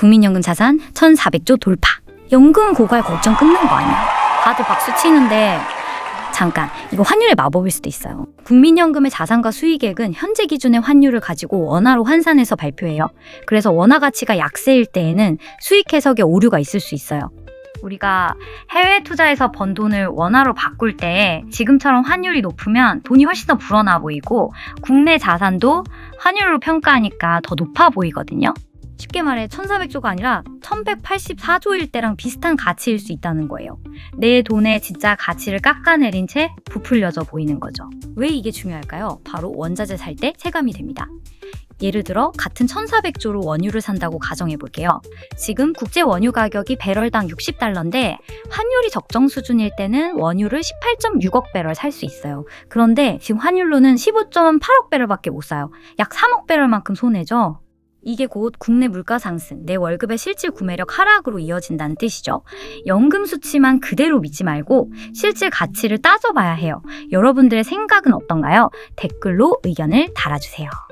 국민연금 자산 1,400조 돌파. 연금 고갈 걱정 끝난 거 아니야? 다들 박수 치는데 잠깐 이거 환율의 마법일 수도 있어요. 국민연금의 자산과 수익액은 현재 기준의 환율을 가지고 원화로 환산해서 발표해요. 그래서 원화 가치가 약세일 때에는 수익 해석에 오류가 있을 수 있어요. 우리가 해외 투자에서 번 돈을 원화로 바꿀 때 지금처럼 환율이 높으면 돈이 훨씬 더 불어나 보이고 국내 자산도 환율로 평가하니까 더 높아 보이거든요. 쉽게 말해 1400조가 아니라 1184조일 때랑 비슷한 가치일 수 있다는 거예요. 내 돈의 진짜 가치를 깎아내린 채 부풀려져 보이는 거죠. 왜 이게 중요할까요? 바로 원자재 살 때 체감이 됩니다. 예를 들어 같은 1,400조로 원유를 산다고 가정해 볼게요. 지금 국제 원유 가격이 배럴당 60달러인데 환율이 적정 수준일 때는 원유를 18.6억 배럴 살 수 있어요. 그런데 지금 환율로는 15.8억 배럴밖에 못 사요. 약 3억 배럴만큼 손해죠. 이게 곧 국내 물가 상승, 내 월급의 실질 구매력 하락으로 이어진다는 뜻이죠. 연금 수치만 그대로 믿지 말고 실질 가치를 따져봐야 해요. 여러분들의 생각은 어떤가요? 댓글로 의견을 달아주세요.